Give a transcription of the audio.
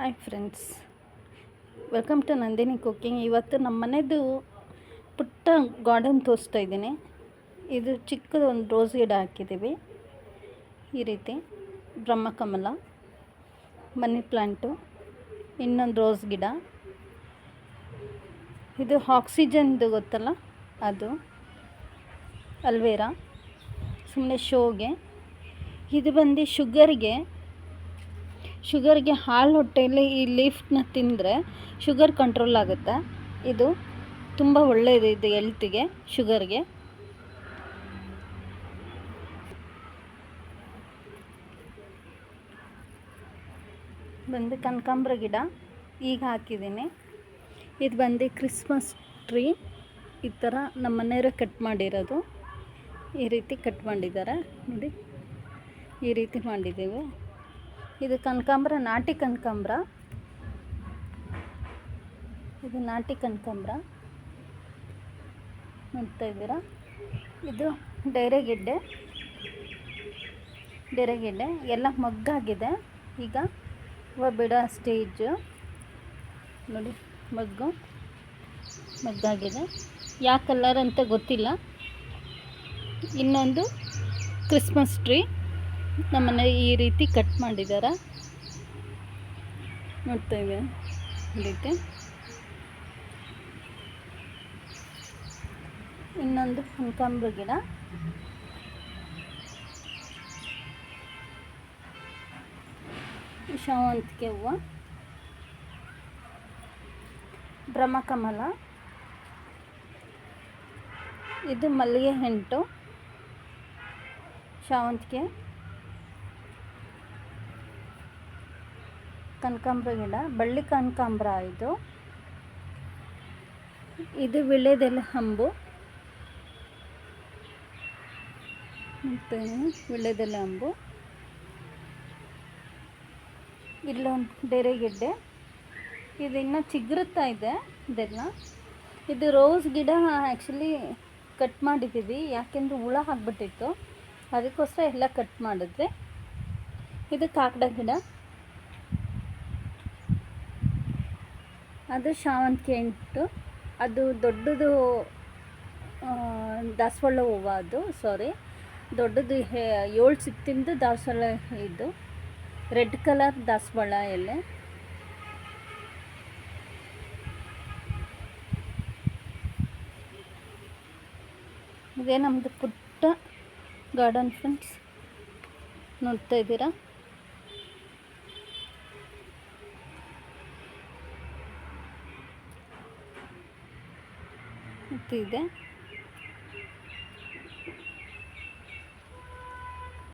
Hi friends. Welcome to Nandini cooking ಇವತ್ತು ನಮ್ಮ ಮನೆದು ಪುಟ್ಟ ಗಾರ್ಡನ್ ತೋರಿಸ್ತಾ ಇದ್ದೀನಿ. ಇದು ಚಿಕ್ಕದು ಒಂದು ರೋಸ್ ಗಿಡ ಹಾಕಿದ್ದೀವಿ. ಈ ರೀತಿ ಬ್ರಹ್ಮಕಮಲ, ಮನಿ ಪ್ಲ್ಯಾಂಟು ಇನ್ನೊಂದು ರೋಸ್ ಗಿಡ. ಇದು ಆಕ್ಸಿಜನ್ದು ಗೊತ್ತಲ್ಲ? ಅದು ಅಲ್ವೇರಾ ಸುಮ್ಮನೆ ಶೋಗೆ ಇದು ಬಂದು ಶುಗರ್ಗೆ ಶುಗರ್ಗೆ ಹಾಲು ಹೊಟ್ಟೆಯಲ್ಲಿ ಈ ಲೀಫ್ನ ತಿಂದರೆ ಶುಗರ್ ಕಂಟ್ರೋಲ್ ಆಗುತ್ತೆ. ಇದು ತುಂಬ ಒಳ್ಳೆಯದು ಇದು ಎಲ್ತಿಗೆ ಶುಗರ್ಗೆ. ಬಂದು ಕನಕಾಂಬ್ರ ಗಿಡ ಈಗ ಹಾಕಿದ್ದೀನಿ. ಇದು ಬಂದು ಕ್ರಿಸ್ಮಸ್ ಟ್ರೀ. ಈ ಥರ ನಮ್ಮ ಮನೆಯವರೇ ಕಟ್ ಮಾಡಿರೋದು. ಈ ರೀತಿ ಕಟ್ ಮಾಡಿದ್ದಾರೆ. ನೋಡಿ, ಈ ರೀತಿ ಮಾಡಿದ್ದೀವಿ. ಇದು ಕನಕಾಂಬ್ರ, ನಾಟಿ ಕನಕಾಂಬ್ರ. ಇದು ನಾಟಿ ಕನಕಾಂಬ್ರ. ನೋಡ್ತಾ ಇದ್ದೀರಾ? ಇದು ಡೈರೆಗೆಡ್ಡೆ ಡೈರೆಗೆಡ್ಡೆ ಎಲ್ಲ ಮಗ್ಗಾಗಿದೆ. ಈಗ ಹೂವು ಬಿಡೋ ಸ್ಟೇಜು. ನೋಡಿ, ಮಗ್ಗು. ಮಗ್ಗಾಗಿದೆ. ಯಾವ ಕಲರ್ ಅಂತ ಗೊತ್ತಿಲ್ಲ. ಇನ್ನೊಂದು ಕ್ರಿಸ್ಮಸ್ ಟ್ರೀ. ನಮ್ಮನೆ ಈ ರೀತಿ ಕಟ್ ಮಾಡಿದ್ದಾರೆ ನೋಡ್ತಾ ಇದೆ ಇನ್ನೊಂದು ಕನಕಾಂಬ್ರ ಗಿಡ. ಶಾವಂತಿಗೆ ಹೂವು. ಬ್ರಹ್ಮಕಮಲ. ಇದು ಮಲ್ಲಿಗೆ ಹೆಂಟು. ಶಾವಂತಿಗೆ. ಕನಕಾಂಬ್ರ ಗಿಡ ಬಳ್ಳಿ ಕನಕಾಂಬ್ರ ಇದು. ಇದು ವಿಳ್ಯದೆಲೆ ಹಂಬು. ಮತ್ತು ವಿಳ್ಯದೆಲೆ ಹಂಬು. ಇಲ್ಲೊಂದು ಡೇರೆಗೆಡ್ಡೆ ಇದು ಇನ್ನೂ ಚಿಗುರುತ್ತಾ ಇದೆ, ಇದೆಲ್ಲ. ಇದು ರೋಸ್ ಗಿಡ ಆ್ಯಕ್ಚುಲಿ ಕಟ್ ಮಾಡಿದ್ದೀವಿ, ಯಾಕೆಂದ್ರೆ ಹುಳ ಆಗಿಬಿಟ್ಟಿತ್ತು. ಅದಕ್ಕೋಸ್ಕರ ಎಲ್ಲ ಕಟ್ ಮಾಡಿದ್ವಿ. ಇದು ಕಾಕಡ ಗಿಡ. ಅದು ಶಾವಂತಿಗೆ ಎಂಟು ಅದು ದೊಡ್ಡದು ದಾಸವಾಳ ಹೂವು ಅದು ಸಾರಿ ದೊಡ್ಡದು ಏಳು ಸಿಕ್ತಿಂದು ದಾಸವಾಳ ಇದು. ರೆಡ್ ಕಲರ್ ದಾಸವಾಳ ಎಲೆ. ಇದೇ ನಮ್ಮದು ಪುಟ್ಟ ಗಾರ್ಡನ್ ಫ್ರೆಂಡ್ಸ್ ನೋಡ್ತಾ ಇದ್ದೀರಾ? ಇದೆ